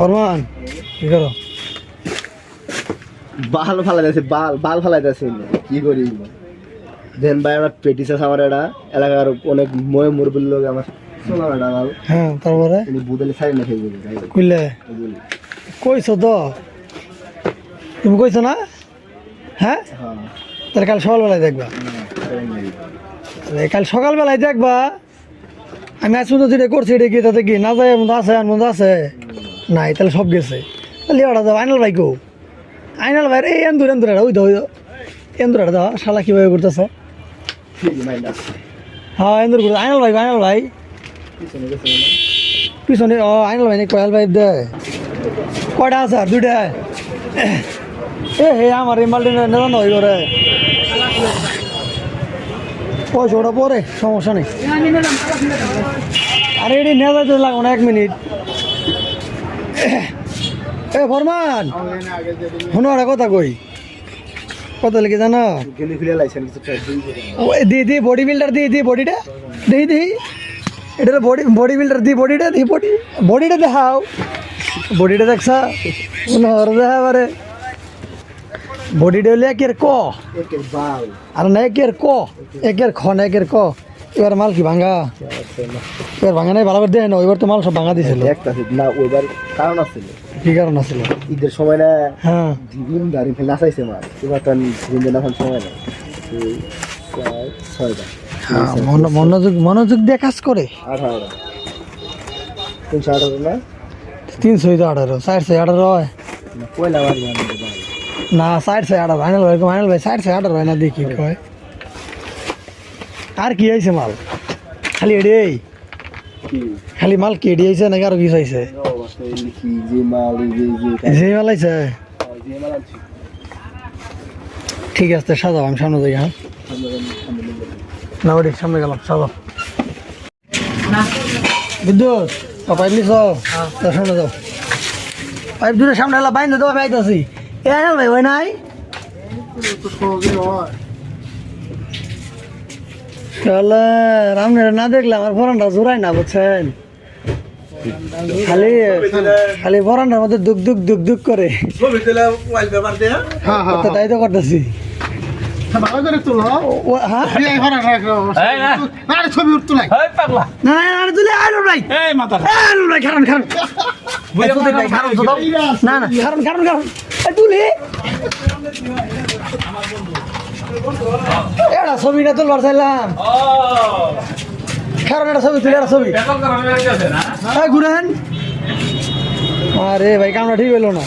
ফরমান কি করো? বাল ফালাই যাচ্ছে বাল বাল ফালাই যাচ্ছে কি করি দেন ভাই আমার পেটিস আছে আমার এটা এলাকার অনেক ময় মুরবির লোক আমার হ্যাঁ তারপরে? তিনি বুদালি সাইড না খেয়ে কইলে? কইছো তো? তুমি কইছো না? হ্যাঁ? হ্যাঁ। তাহলে কাল সকালবেলায় দেখবা। আরে কাল সকালবেলায় দেখবা। আমি আজ পর্যন্ত যেটা করছি এটা কি তাতে কি না যায় আছে আর আছে? নাই, তাহলে সব গেছে। তাহলে ওটা দাও আইনাল ভাই কো। আইনাল ভাই, এই এন্দুর এন্দুর ওই দাও ওই দাও। এন্দুর দাও, শালা কীভাবে করতেছে হ্যাঁ এন্দুর করতে আইনাল ভাই আইনাল ভাই। পিছনে, ও, আইনাল ভাই কয়াল ভাই দে। কয়টা আছে আর দুইটা? এ হে আমার এই মালটি নেওয়া নয় করে পয়সা ওটা পরে, সমস্যা নেই। আরে, এটি নেওয়া যাইতে লাগবো না, এক মিনিট। এ ফরমান। শোনো একটা কথা কই। কত লিখে জানো? গেলি খুলে লাইছেন কিছু ট্রাই দিই ও দি দি বডি বিল্ডার দি দি বডিটা দেই দেই। এটা বডি বডি বিল্ডার দি বডিটা দি বডি বডিটা দেখাও। বডিটা দেখছা? নর দেখা বারে বডিটা হলে একের ক। আর না একের ক। একের খ না একের ক। এবার মাল কি ভাঙা? এবার ভাঙা নাই ভালো করে দেয় না এবার তো মাল সব ভাঙা দিছিল একটা না ওইবার কারণ আছে। কি কারণ আছিল ঈদের সময় না হ্যাঁ। বিভিন্ন গাড়ি ফেলে নাচাইছে মাছ এবার তো দিন এখন সময় না। ছয়টা হ্যাঁ, মনোযোগ মনোযোগ দিয়ে কাজ করে। আঠারো। তিনশো আঠারো না? তিনশো আঠারো চারশো আঠারো হয়। না, পয়লা বাড়ি না সাইড সাইড আঠারো আইনাল ভাই আইনাল ভাই সাইড সাইড আঠারো হয় না দেখি কয়। আর কি হয়েছে মাল? খালি এডি কি? খালি মাল কি এডি হয়েছে নাকি আরও কিছু লিখি যে মাল আনছি ঠিক আছে সাজাও আমি সামনে যাই হ্যাঁ। না ওটি সামনে গেলাম সাজাও। বিদ্যুৎ পাইপ নিছ? তা সামনে যাও। পাইপ দুটো সামনে এলা বাইন দাও আমি আইতাছি। এ ভাই ওই নাই? শালা রামনে না দেখলে আমার ফরানটা জোরাই না বুঝছেন? খালি খালি ফরানটার মধ্যে দুক দুক দুক দুক করে। হ্যাঁ হ্যাঁ তাই তো করতেছি। ভালো করে তুলো ও- ও- হ্যাঁ এই ঘরে রাখো আরে ছবি উঠতো না না না না তুলে আইলো ভাই আইলো ভাই খারান খারান এই তুলে ভাই খারান তো দাও না। না খারান খারান খারান। তুলে। এটা ছবিটা তো লড়াইলাম কারণ একটা ছবি তুলে একটা ছবি ঘুরেন। আরে ভাই কামটা ঠিক হইল না।